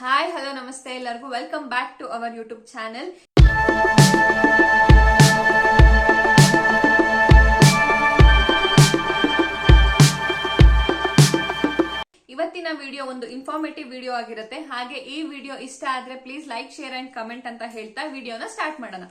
Hi hello ನಮಸ್ತೆ ಎಲ್ಲರಿಗೂ. Welcome back to our YouTube channel ಇವತ್ತಿನ ವಿಡಿಯೋ ಒಂದು ಇನ್ಫಾರ್ಮೇಟಿವ್ ವಿಡಿಯೋ ಆಗಿರುತ್ತೆ. ಹಾಗೆ ಈ ವಿಡಿಯೋ ಇಷ್ಟ ಆದ್ರೆ please like share and comment ಅಂತ ಹೇಳ್ತಾ ವಿಡಿಯೋನ ಸ್ಟಾರ್ಟ್ ಮಾಡೋಣ.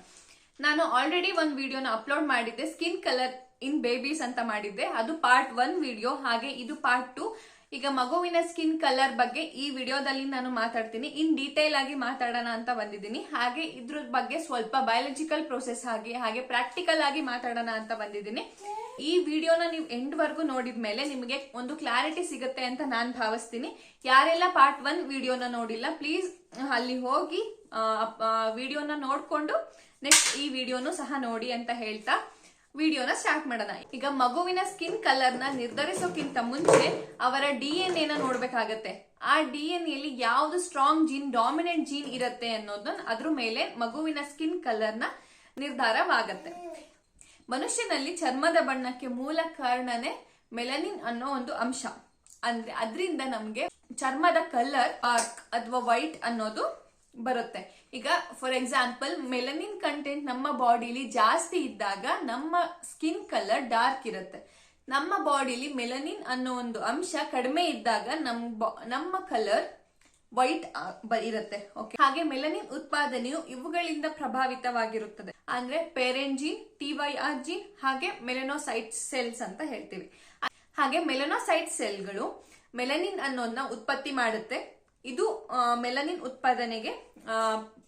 ನಾನು ಆಲ್ರೆಡಿ ಒಂದು ವಿಡಿಯೋನ ಅಪ್ಲೋಡ್ ಮಾಡಿದ್ದೆ. ಸ್ಕಿನ್ ಕಲರ್ ಇನ್ ಬೇಬೀಸ್ ಅಂತ ಮಾಡಿದ್ದೆ. ಅದು ಪಾರ್ಟ್ ಒನ್ ವಿಡಿಯೋ ಹಾಗೆ ಇದು ಪಾರ್ಟ್ ಟು ಈಗ ಮಗುವಿನ ಸ್ಕಿನ್ ಕಲರ್ ಬಗ್ಗೆ ಈ ವಿಡಿಯೋದಲ್ಲಿ ನಾನು ಮಾತಾಡ್ತೀನಿ. ಇನ್ ಡೀಟೇಲ್ ಆಗಿ ಮಾತಾಡೋಣ ಅಂತ ಬಂದಿದ್ದೀನಿ. ಹಾಗೆ ಇದ್ರ ಬಗ್ಗೆ ಸ್ವಲ್ಪ ಬಯಾಲಜಿಕಲ್ ಪ್ರೋಸೆಸ್ ಆಗಿ ಹಾಗೆ ಪ್ರಾಕ್ಟಿಕಲ್ ಆಗಿ ಮಾತಾಡೋಣ ಅಂತ ಬಂದಿದ್ದೀನಿ. ಈ ವಿಡಿಯೋನ ನೀವು ಎಂಡ್ ವರ್ಗೂ ನೋಡಿದ ಮೇಲೆ ನಿಮಗೆ ಒಂದು ಕ್ಲಾರಿಟಿ ಸಿಗುತ್ತೆ ಅಂತ ನಾನು ಭಾವಿಸ್ತೀನಿ. ಯಾರೆಲ್ಲ ಪಾರ್ಟ್ ಒನ್ ವಿಡಿಯೋನ ನೋಡಿಲ್ಲ ಪ್ಲೀಸ್ ಅಲ್ಲಿ ಹೋಗಿ ವಿಡಿಯೋನ ನೋಡಿಕೊಂಡು ನೆಕ್ಸ್ಟ್ ಈ ವಿಡಿಯೋನು ಸಹ ನೋಡಿ ಅಂತ ಹೇಳ್ತಾ ವಿಡಿಯೋನ ಸ್ಟಾರ್ಟ್ ಮಾಡೋಣ. ಈಗ ಮಗುವಿನ ಸ್ಕಿನ್ ಕಲರ್ನ ನಿರ್ಧರಿಸೋಕ್ಕಿಂತ ಮುಂಚೆ ಅವರ ಡಿ ಎನ್ ಎನ ನೋಡ್ಬೇಕಾಗತ್ತೆ. ಆ ಡಿ ಎನ್ ಎಲ್ಲಿ ಯಾವ್ದು ಸ್ಟ್ರಾಂಗ್ ಜೀನ್, ಡಾಮಿನೆಂಟ್ ಜೀನ್ ಇರುತ್ತೆ ಅನ್ನೋದನ್ನ ಅದ್ರ ಮೇಲೆ ಮಗುವಿನ ಸ್ಕಿನ್ ಕಲರ್ನ ನಿರ್ಧಾರವಾಗತ್ತೆ. ಮನುಷ್ಯನಲ್ಲಿ ಚರ್ಮದ ಬಣ್ಣಕ್ಕೆ ಮೂಲ ಕಾರಣನೇ ಮೆಲನಿನ್ ಅನ್ನೋ ಒಂದು ಅಂಶ. ಅಂದ್ರೆ ಅದರಿಂದ ನಮ್ಗೆ ಚರ್ಮದ ಕಲರ್ ಪಾರ್ಕ್ ಅಥವಾ ವೈಟ್ ಅನ್ನೋದು ಬರುತ್ತೆ. ಈಗ ಫಾರ್ ಎಕ್ಸಾಂಪಲ್ ಮೆಲನಿನ್ ಕಂಟೆಂಟ್ ನಮ್ಮ ಬಾಡಿಲಿ ಜಾಸ್ತಿ ಇದ್ದಾಗ ನಮ್ಮ ಸ್ಕಿನ್ ಕಲರ್ ಡಾರ್ಕ್ ಇರುತ್ತೆ. ನಮ್ಮ ಬಾಡಿಲಿ ಮೆಲನಿನ್ ಅನ್ನೋ ಒಂದು ಅಂಶ ಕಡಿಮೆ ಇದ್ದಾಗ ನಮ್ ಬಾ- ನಮ್ಮ ಕಲರ್ ವೈಟ್ ಇರುತ್ತೆ. ಓಕೆ ಹಾಗೆ ಮೆಲನಿನ್ ಉತ್ಪಾದನೆಯು ಇವುಗಳಿಂದ ಪ್ರಭಾವಿತವಾಗಿರುತ್ತದೆ. ಅಂದ್ರೆ ಪೇರೆಂಜಿನ್ gene T Y R G, ಹಾಗೆ ಮೆಲನೋಸೈಟ್ ಸೆಲ್ಸ್ ಅಂತ ಹೇಳ್ತೀವಿ. ಹಾಗೆ ಮೆಲನೋಸೈಟ್ ಸೆಲ್ಗಳು ಮೆಲನಿನ್ ಅನ್ನೋದನ್ನ ಉತ್ಪತ್ತಿ ಮಾಡುತ್ತೆ. ಇದು ಮೆಲನಿನ್ ಉತ್ಪಾದನೆಗೆ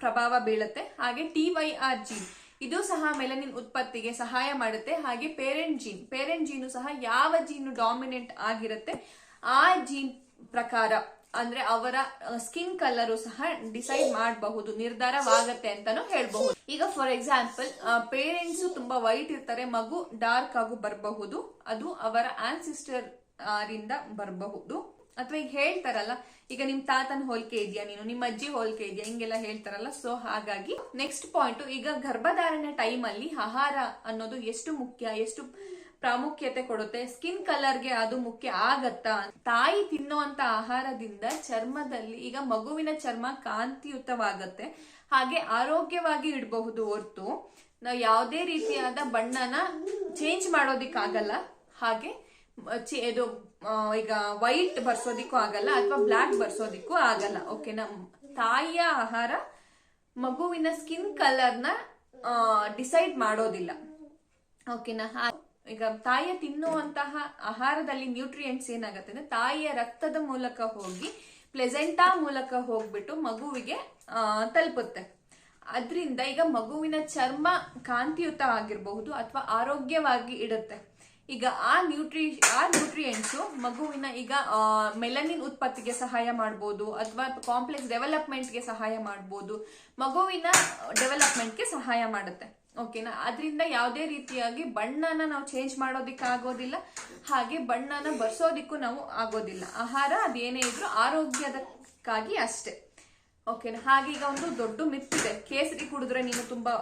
ಪ್ರಭಾವ ಬೀಳುತ್ತೆ. ಹಾಗೆ ಟಿ ವೈ ಆರ್ ಜೀನ್ ಇದು ಸಹ ಮೆಲನಿನ್ ಉತ್ಪತ್ತಿಗೆ ಸಹಾಯ ಮಾಡುತ್ತೆ. ಹಾಗೆ ಪೇರೆಂಟ್ ಜೀನ್ ಪೇರೆಂಟ್ ಜೀನು ಸಹ ಯಾವ ಜೀನು ಡಾಮಿನೆಂಟ್ ಆಗಿರುತ್ತೆ, ಆ ಜೀನ್ ಪ್ರಕಾರ, ಅಂದ್ರೆ ಅವರ ಸ್ಕಿನ್ ಕಲರು ಸಹ ಡಿಸೈಡ್ ಮಾಡಬಹುದು, ನಿರ್ಧಾರವಾಗತ್ತೆ ಅಂತಾನು ಹೇಳ್ಬಹುದು. ಈಗ ಫಾರ್ ಎಕ್ಸಾಂಪಲ್ ಪೇರೆಂಟ್ಸ್ ತುಂಬಾ ವೈಟ್ ಇರ್ತಾರೆ, ಮಗು ಡಾರ್ಕ್ ಆಗು ಬರಬಹುದು, ಅದು ಅವರ ಆನ್ಸಿಸ್ಟರ್ ಬರಬಹುದು. ಅಥವಾ ಈಗ ಹೇಳ್ತಾರಲ್ಲ, ಈಗ ನಿಮ್ ತಾತನ ಹೋಲಿಕೆ ಇದೆಯಾ ನೀನು? ನಿಮ್ಮ ಅಜ್ಜಿ ಹೋಲಿಕೆ ಇದೆಯಾ? ಹಿಂಗೆಲ್ಲ ಹೇಳ್ತಾರಲ್ಲ ಸೊ ಹಾಗಾಗಿ ನೆಕ್ಸ್ಟ್ ಪಾಯಿಂಟ್ ಈಗ ಗರ್ಭಧಾರಣೆ ಟೈಮ್ ಅಲ್ಲಿ ಆಹಾರ ಅನ್ನೋದು ಎಷ್ಟು ಮುಖ್ಯ, ಎಷ್ಟು ಪ್ರಾಮುಖ್ಯತೆ ಕೊಡುತ್ತೆ? ಸ್ಕಿನ್ ಕಲರ್ಗೆ ಅದು ಮುಖ್ಯ ಆಗತ್ತಾ? ತಾಯಿ ತಿನ್ನುವಂತ ಆಹಾರದಿಂದ ಚರ್ಮದಲ್ಲಿ ಈಗ ಮಗುವಿನ ಚರ್ಮ ಕಾಂತಿಯುತವಾಗತ್ತೆ. ಹಾಗೆ ಆರೋಗ್ಯವಾಗಿ ಇಡಬಹುದು ಹೊರ್ತು. ನಾವು ಯಾವುದೇ ರೀತಿಯಾದ ಬಣ್ಣನ ಚೇಂಜ್ ಮಾಡೋದಿಕ್ಕಾಗಲ್ಲ. ಹಾಗೆ ಇದು ಈಗ ವೈಟ್ ಬರ್ಸೋದಿಕ್ಕೂ ಆಗಲ್ಲ ಅಥವಾ ಬ್ಲ್ಯಾಕ್ ಬರ್ಸೋದಿಕ್ಕೂ ಆಗಲ್ಲ ಓಕೆನಾ ತಾಯಿಯ ಆಹಾರ ಮಗುವಿನ ಸ್ಕಿನ್ ಕಲರ್ನ ಡಿಸೈಡ್ ಮಾಡೋದಿಲ್ಲ. ಓಕೆನಾ ಈಗ ತಾಯಿಯ ತಿನ್ನುವಂತಹ ಆಹಾರದಲ್ಲಿ ನ್ಯೂಟ್ರಿಯೆಂಟ್ಸ್ ಏನಾಗುತ್ತೆ ಅಂದ್ರೆ ತಾಯಿಯ ರಕ್ತದ ಮೂಲಕ ಹೋಗಿ ಪ್ಲೆಸೆಂಟಾ ಮೂಲಕ ಹೋಗ್ಬಿಟ್ಟು ಮಗುವಿಗೆ ತಲುಪುತ್ತೆ. ಅದರಿಂದ ಈಗ ಮಗುವಿನ ಚರ್ಮ ಕಾಂತಿಯುತ ಆಗಿರಬಹುದು ಅಥವಾ ಆರೋಗ್ಯವಾಗಿ ಇಡುತ್ತೆ. ಈಗ ಆ ನ್ಯೂಟ್ರಿ ಆ ನ್ಯೂಟ್ರಿಯೆಂಟ್ಸು ಮಗುವಿನ ಈಗ ಮೆಲನಿನ್ ಉತ್ಪತ್ತಿಗೆ ಸಹಾಯ ಮಾಡ್ಬೋದು ಅಥವಾ ಕಾಂಪ್ಲೆಕ್ಸ್ ಡೆವಲಪ್ಮೆಂಟ್ಗೆ ಸಹಾಯ ಮಾಡ್ಬೋದು. ಮಗುವಿನ ಡೆವಲಪ್ಮೆಂಟ್ಗೆ ಸಹಾಯ ಮಾಡುತ್ತೆ. ಓಕೆನಾ ಅದರಿಂದ ಯಾವುದೇ ರೀತಿಯಾಗಿ ಬಣ್ಣನ ನಾವು ಚೇಂಜ್ ಮಾಡೋದಿಕ್ಕೆ ಆಗೋದಿಲ್ಲ. ಹಾಗೆ ಬಣ್ಣನ ಬರ್ಸೋದಿಕ್ಕೂ ನಾವು ಆಗೋದಿಲ್ಲ. ಆಹಾರ ಅದೇನೇ ಇದ್ರೂ ಆರೋಗ್ಯದಕ್ಕಾಗಿ ಅಷ್ಟೇ. ಓಕೆನಾ ಹಾಗೆ ಈಗ ಒಂದು ದೊಡ್ಡ ಮಿತ್ ಇದೆ. ಕೇಸರಿ ಕುಡಿದ್ರೆ ನೀನು ತುಂಬಾ,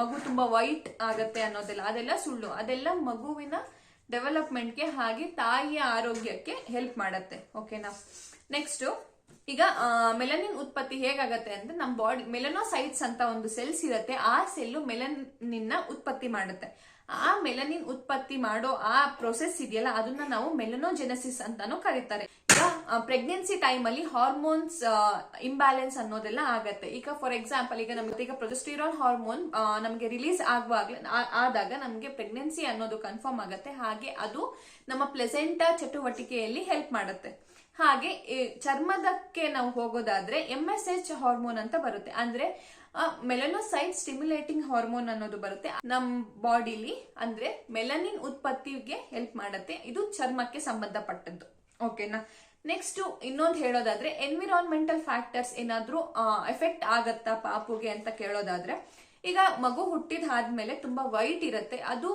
ಮಗು ತುಂಬಾ ವೈಟ್ ಆಗತ್ತೆ ಅನ್ನೋದೆಲ್ಲ, ಅದೆಲ್ಲ ಸುಳ್ಳು. ಅದೆಲ್ಲ ಮಗುವಿನ ಡೆವಲಪ್ಮೆಂಟ್ಗೆ ಹಾಗೆ ತಾಯಿಯ ಆರೋಗ್ಯಕ್ಕೆ ಹೆಲ್ಪ್ ಮಾಡತ್ತೆ, ಓಕೆನಾ? ನೆಕ್ಸ್ಟ್, ಈಗ ಮೆಲನಿನ್ ಉತ್ಪತ್ತಿ ಹೇಗಾಗತ್ತೆ ಅಂದ್ರೆ ನಮ್ಮ ಬಾಡಿ, ಮೆಲನೋಸೈಟ್ಸ್ ಅಂತ ಒಂದು ಸೆಲ್ಸ್ ಇರುತ್ತೆ, ಆ ಸೆಲ್ಲು ಮೆಲನಿನ್ನ ಉತ್ಪತ್ತಿ ಮಾಡುತ್ತೆ. ಆ ಮೆಲನಿನ್ ಉತ್ಪತ್ತಿ ಮಾಡೋ ಆ ಪ್ರೊಸೆಸ್ ಇದೆಯಲ್ಲ, ಅದನ್ನ ನಾವು ಮೆಲನೋಜೆನೆಸಿಸ್ ಅಂತಾನು ಕರೀತಾರೆ. ಈಗ ಪ್ರೆಗ್ನೆನ್ಸಿ ಟೈಮ್ ಅಲ್ಲಿ ಹಾರ್ಮೋನ್ಸ್ ಇಂಬ್ಯಾಲೆನ್ಸ್ ಅನ್ನೋದೆಲ್ಲ ಆಗತ್ತೆ. ಈಗ ಫಾರ್ ಎಕ್ಸಾಂಪಲ್ ಈಗ ನಮ್ಗೆ ಈಗ ಪ್ರೊಜೆಸ್ಟಿರಾನ್ ಹಾರ್ಮೋನ್ ನಮಗೆ ರಿಲೀಸ್ ಆಗುವಾಗ್ಲೇ ಆದಾಗ ನಮಗೆ ಪ್ರೆಗ್ನೆನ್ಸಿ ಅನ್ನೋದು ಕನ್ಫರ್ಮ್ ಆಗುತ್ತೆ. ಹಾಗೆ ಅದು ನಮ್ಮ ಪ್ಲೆಸೆಂಟ ಚಟುವಟಿಕೆಯಲ್ಲಿ ಹೆಲ್ಪ್ ಮಾಡುತ್ತೆ. ಹಾಗೆ ಚರ್ಮದಕ್ಕೆ ನಾವು ಹೋಗೋದಾದ್ರೆ ಎಂ ಎಸ್ ಎಚ್ ಹಾರ್ಮೋನ್ ಅಂತ ಬರುತ್ತೆ. ಅಂದ್ರೆ ಮೆಲನೋಸೈಟ್ ಸ್ಟಿಮ್ಯುಲೇಟಿಂಗ್ ಹಾರ್ಮೋನ್ ಅನ್ನೋದು ಬರುತ್ತೆ. ನಮ್ ಬಾಡಿಲಿ ಅಂದ್ರೆ ಮೆಲನಿನ್ ಉತ್ಪತ್ತಿಗೆ ಹೆಲ್ಪ್ ಮಾಡುತ್ತೆ. ಇದು ಚರ್ಮಕ್ಕೆ ಸಂಬಂಧಪಟ್ಟದ್ದು. ಓಕೆನಾ ನೆಕ್ಸ್ಟ್ ಇನ್ನೊಂದು ಹೇಳೋದಾದ್ರೆ ಎನ್ವಿರಾನ್ಮೆಂಟಲ್ ಫ್ಯಾಕ್ಟರ್ಸ್ ಏನಾದರೂ ಎಫೆಕ್ಟ್ ಆಗತ್ತಾ ಪಾಪುಗೆ ಅಂತ ಕೇಳೋದಾದ್ರೆ, ಈಗ ಮಗು ಹುಟ್ಟಿದ ಆದ್ಮೇಲೆ ತುಂಬಾ ವೈಟ್ ಇರುತ್ತೆ, ಅದು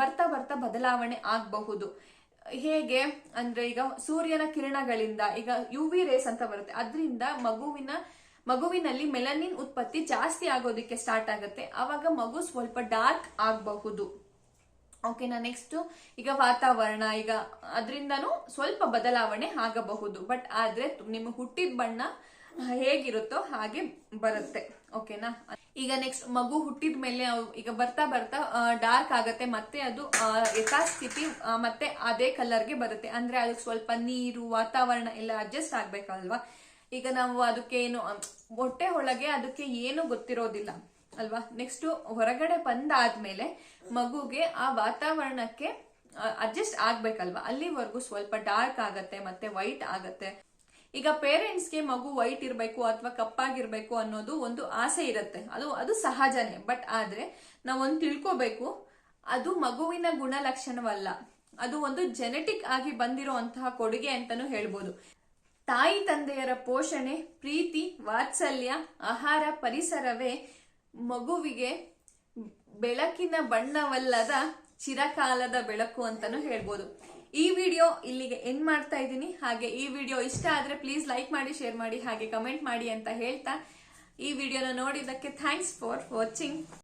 ಬರ್ತಾ ಬರ್ತಾ ಬದಲಾವಣೆ ಆಗಬಹುದು. ಹೇಗೆ? ಅಂದ್ರೆ ಈಗ ಸೂರ್ಯನ ಕಿರಣಗಳಿಂದ, ಈಗ ಯು ವಿ ರೇಸ್ ಅಂತ ಬರುತ್ತೆ, ಅದರಿಂದ ಮಗುವಿನ, ಮಗುವಿನಲ್ಲಿ ಮೆಲನಿನ್ ಉತ್ಪತ್ತಿ ಜಾಸ್ತಿ ಆಗೋದಕ್ಕೆ ಸ್ಟಾರ್ಟ್ ಆಗುತ್ತೆ, ಆವಾಗ ಮಗು ಸ್ವಲ್ಪ ಡಾರ್ಕ್ ಆಗಬಹುದು. ಓಕೆನಾ ನೆಕ್ಸ್ಟ್ ಈಗ ವಾತಾವರಣ, ಈಗ ಅದರಿಂದನೂ ಸ್ವಲ್ಪ ಬದಲಾವಣೆ ಆಗಬಹುದು. ಬಟ್ ಆದ್ರೆ ನಿಮ್ಮ ಹುಟ್ಟಿದ ಬಣ್ಣ ಹೇಗಿರುತ್ತೋ ಹಾಗೆ ಬರುತ್ತೆ. ಓಕೆನಾ ಈಗ ನೆಕ್ಸ್ಟ್ ಮಗು ಹುಟ್ಟಿದ ಮೇಲೆ ಈಗ ಬರ್ತಾ ಬರ್ತಾ ಡಾರ್ಕ್ ಆಗತ್ತೆ, ಮತ್ತೆ ಅದು ಯಥಾಸ್ಥಿತಿ ಮತ್ತೆ ಅದೇ ಕಲರ್ಗೆ ಬರುತ್ತೆ. ಅಂದ್ರೆ ಅದಕ್ಕೆ ಸ್ವಲ್ಪ ನೀರು, ವಾತಾವರಣ ಎಲ್ಲ ಅಡ್ಜಸ್ಟ್ ಆಗ್ಬೇಕಲ್ವಾ? ಈಗ ನಾವು ಅದಕ್ಕೆ ಏನು ಹೊಟ್ಟೆ ಒಳಗೆ ಅದಕ್ಕೆ ಏನು ಗೊತ್ತಿರೋದಿಲ್ಲ. ಅಲ್ವಾ? ನೆಕ್ಸ್ಟ್ ಹೊರಗಡೆ ಬಂದಾದ್ಮೇಲೆ ಮಗುಗೆ ಆ ವಾತಾವರಣಕ್ಕೆ ಅಡ್ಜಸ್ಟ್ ಆಗ್ಬೇಕಲ್ವಾ? ಅಲ್ಲಿವರೆಗೂ ಸ್ವಲ್ಪ ಡಾರ್ಕ್ ಆಗತ್ತೆ, ಮತ್ತೆ ವೈಟ್ ಆಗತ್ತೆ. ಈಗ ಪೇರೆಂಟ್ಸ್ಗೆ ಮಗು ವೈಟ್ ಇರಬೇಕು ಅಥವಾ ಕಪ್ಪಾಗಿರ್ಬೇಕು ಅನ್ನೋದು ಒಂದು ಆಸೆ ಇರುತ್ತೆ. ಅದು ಅದು ಸಹಜನೇ. ಬಟ್ ಆದ್ರೆ ನಾವೊಂದು ತಿಳ್ಕೋಬೇಕು, ಅದು ಮಗುವಿನ ಗುಣಲಕ್ಷಣವಲ್ಲ. ಅದು ಒಂದು ಜೆನೆಟಿಕ್ ಆಗಿ ಬಂದಿರುವಂತಹ ಕೊಡುಗೆ ಅಂತಾನೂ ಹೇಳ್ಬೋದು. ತಾಯಿ, ತಂದೆಯರ ಪೋಷಣೆ, ಪ್ರೀತಿ, ವಾತ್ಸಲ್ಯ, ಆಹಾರ, ಪರಿಸರವೇ ಮಗುವಿಗೆ ಬೆಳಕಿನ ಬಣ್ಣವಲ್ಲದ ಚಿರಕಾಲದ ಬೆಳಕು ಅಂತಾನು ಹೇಳ್ಬೋದು. ಈ ವಿಡಿಯೋ ಇಲ್ಲಿಗೆ ಎಂಡ್ ಮಾಡ್ತಾ ಇದ್ದೀನಿ. ಹಾಗೆ ಈ ವಿಡಿಯೋ ಇಷ್ಟ ಆದ್ರೆ ಪ್ಲೀಸ್ ಲೈಕ್ ಮಾಡಿ ಶೇರ್ ಮಾಡಿ, ಹಾಗೆ ಕಮೆಂಟ್ ಮಾಡಿ ಅಂತ ಹೇಳ್ತಾ ಈ ವಿಡಿಯೋನ ನೋಡಿದ್ದಕ್ಕೆ ಥ್ಯಾಂಕ್ಸ್ ಫಾರ್ ವಾಚಿಂಗ್